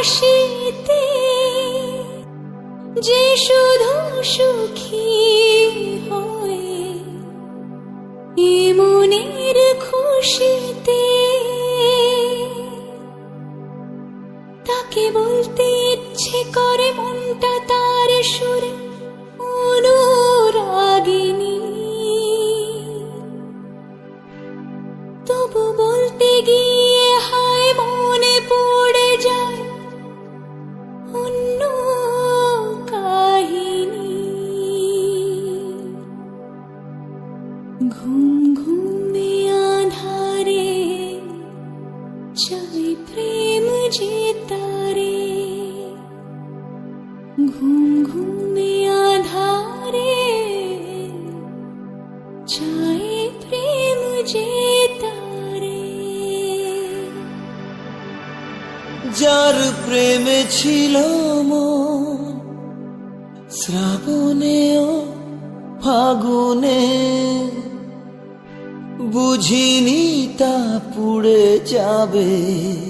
হাসিতে যে শুধু সুখী হয়ে মনের খুশিতে। তাকে বলতে ইচ্ছে করে মনটা ঘুম ঘুমে চাই প্রেম যে তারে। যার প্রেমে ছিল শ্রাবণেও ফাগুনে, বুঝিনি তা পুড়ে যাবে।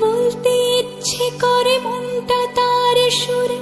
বলতে ইচ্ছে করে মনটা তার সুরে।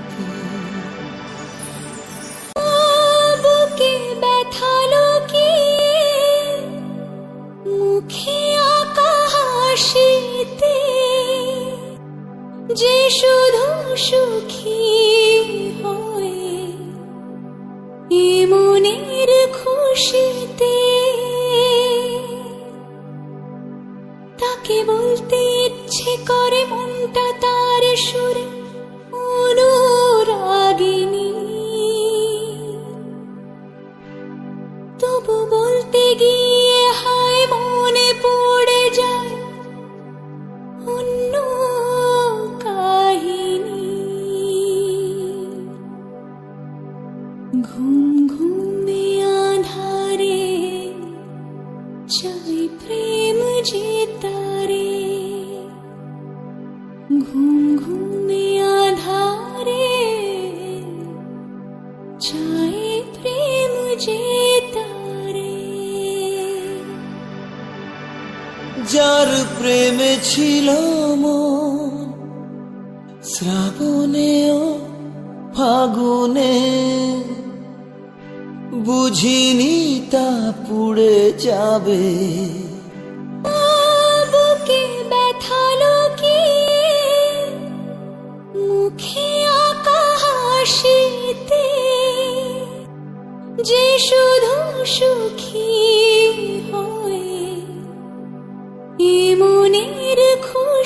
শুধু সুখী হয়ে এ খুশিতে তাকে বলতে ইচ্ছে করে মনটা তার সুরে অনুরাগিনী। তবু বলতে গিয়ে হায় মনে পড়ে যায় অন্য ছিল মন শ্রাবণেও ফাগুনে। বুঝিনি তা পুড়ে যাবে। হাসিতে। যে শুধু সুখী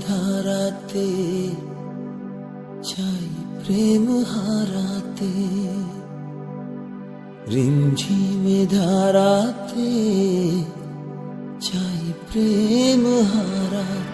ধারাতে চাই প্রেম হারাতে রিমঝিমে ধারাতে চাই প্রেম হারাতে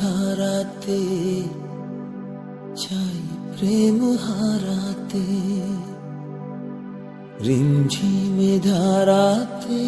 ধারাতে চাই প্রেম হারাতে রিমঝিমে ধারাতে